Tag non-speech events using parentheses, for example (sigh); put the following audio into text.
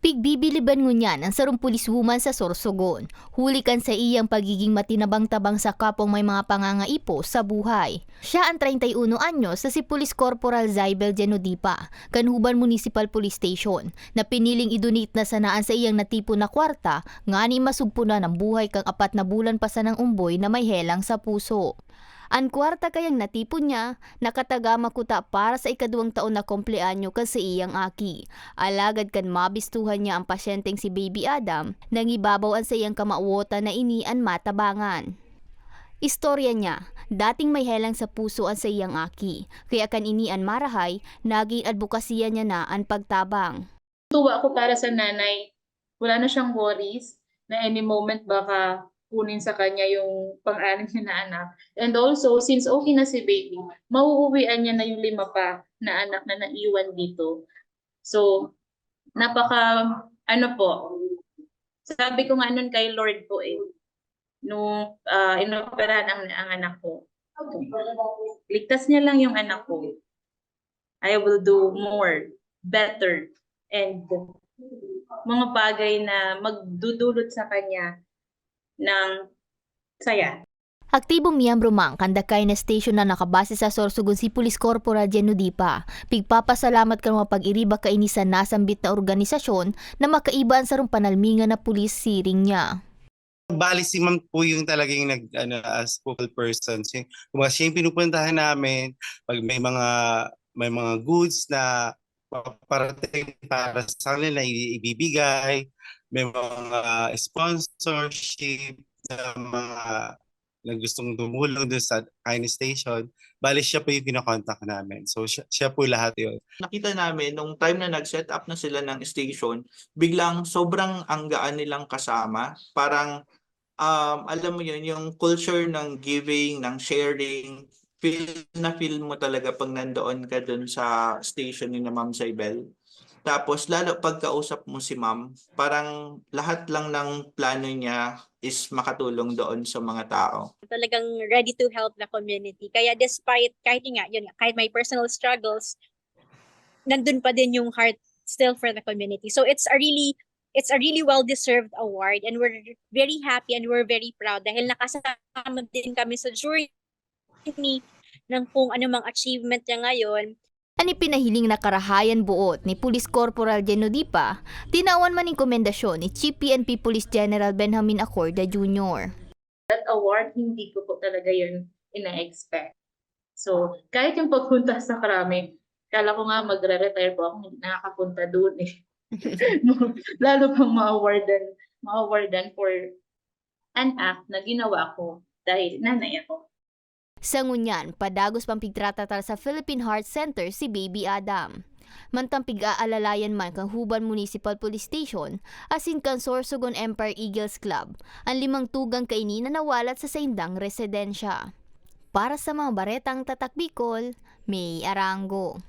Pigbibiliban ngunyan ang sarong pulis woman sa Sorsogon. Hulikan sa iyang pagiging matinabang-tabang sa kapong may mga pangangaipo sa buhay. Siya ang 31 anyos na si Police Corporal Zaibel Genodipa, Kanhuban Municipal Police Station, na piniling idonate na sanaan sa iyang natipo na kwarta, nga ni masugpo na ng buhay kang apat na bulan pa sa ng umboy na may helang sa puso. Ang kwarta kayang natipon niya, nakatagama kuta para sa ikaduwang taon na kompleanyo kan sa iyang aki. Alagad kan mabistuhan niya ang pasyenteng si Baby Adam, nang ibabaw ang sa iyang kamawota na inian matabangan. Istorya niya, dating may helang sa puso ang sa iyang aki, kaya kan inian marahay, naging advokasya niya na ang pagtabang. tuwa ako para sa nanay. Wala na siyang worries na any moment baka kunin sa kanya yung pang-anim niya na anak. And also, since okay na si baby, mauuwian niya na yung lima pa na anak na naiwan dito. So, napaka, ano po, sabi ko nga nun kay Lord po eh, nung uh, inoperahan ang, ang anak ko. Ligtas niya lang yung anak ko. I will do more, better, and mga bagay na magdudulot sa kanya ng saya. Aktibong miyembro mang kandakay na station na nakabase sa Sorsogon si Police Corporal Genudipa. Pigpapasalamat ka mga pag-iriba kainisan nasambit na organisasyon na makaiban sa rong panalmingan na pulis siring niya. Bali si ma'am po yung talagang nag ano, as focal person. Siya, kumbaga, siya yung pinupuntahan namin pag may mga may mga goods na paparating para sa kanila na ibibigay, may mga sponsorship na mga na gustong tumulong doon sa Kine Station. Bali siya po yung kinokontak namin. So siya, siya po lahat yun. nakita namin nung time na nag-set up na sila ng station, biglang sobrang anggaan nilang kasama. Parang um, alam mo yun, yung culture ng giving, ng sharing, feel na feel mo talaga pag nandoon ka dun sa station ni na Ma'am Saibel. Tapos lalo pagkausap mo si Ma'am, parang lahat lang ng plano niya is makatulong doon sa mga tao. talagang ready to help the community. Kaya despite, kahit nga, yun nga, kahit my personal struggles, nandun pa din yung heart still for the community. So it's a really, it's a really well-deserved award and we're very happy and we're very proud dahil nakasama din kami sa journey ng kung ano mang achievement niya ngayon. Ani pinahiling na karahayan buot ni Police Corporal Genudipa, tinawan man komendasyon ni Chief PNP Police General Benjamin Acorda Jr. That award, hindi ko po talaga yun ina-expect. So, kahit yung pagpunta sa karami, kala ko nga magre-retire po ako, hindi nakakapunta doon eh. (laughs) Lalo pang ma-awardan, ma-awardan for an act na ginawa ko dahil nanay ako. Sa ngunyan, padagos pang pigtratatar sa Philippine Heart Center si Baby Adam. Mantang pig-aalalayan man kang Huban Municipal Police Station, asin kan Sorsogon Empire Eagles Club, ang limang tugang kaini na nawalat sa saindang residensya. Para sa mga baretang tatak Bicol, May Arango.